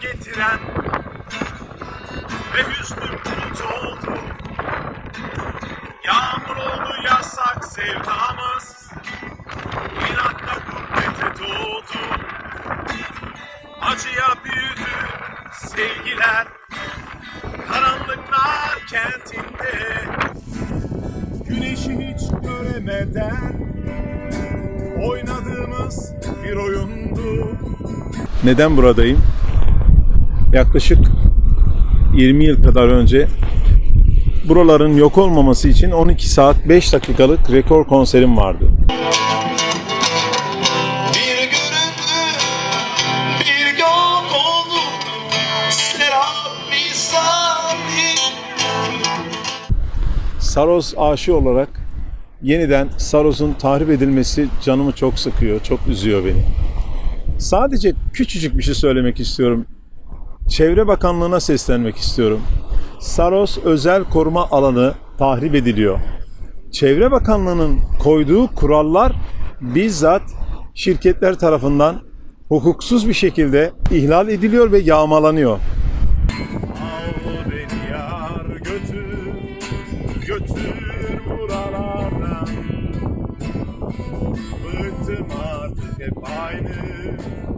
getiren ve hüznüm bulut oldu. Yağmur oldu yasak sevdamız, inatla gurbete doğdu. Acıya büyüdü sevgiler, karanlıklar kentinde. Güneşi hiç göremeden oynadığımız bir oyundu. Neden buradayım? Yaklaşık 20 yıl kadar önce buraların yok olmaması için 12 saat 5 dakikalık rekor konserim vardı. Saros aşığı olarak yeniden Saros'un tahrip edilmesi canımı çok sıkıyor, çok üzüyor beni. Sadece küçücük bir şey söylemek istiyorum. Çevre Bakanlığı'na seslenmek istiyorum. Saros özel koruma alanı tahrip ediliyor. Çevre Bakanlığı'nın koyduğu kurallar bizzat şirketler tarafından hukuksuz bir şekilde ihlal ediliyor ve yağmalanıyor. Al beni yar götür, götür buralardan. Bıktım artık hep aynı.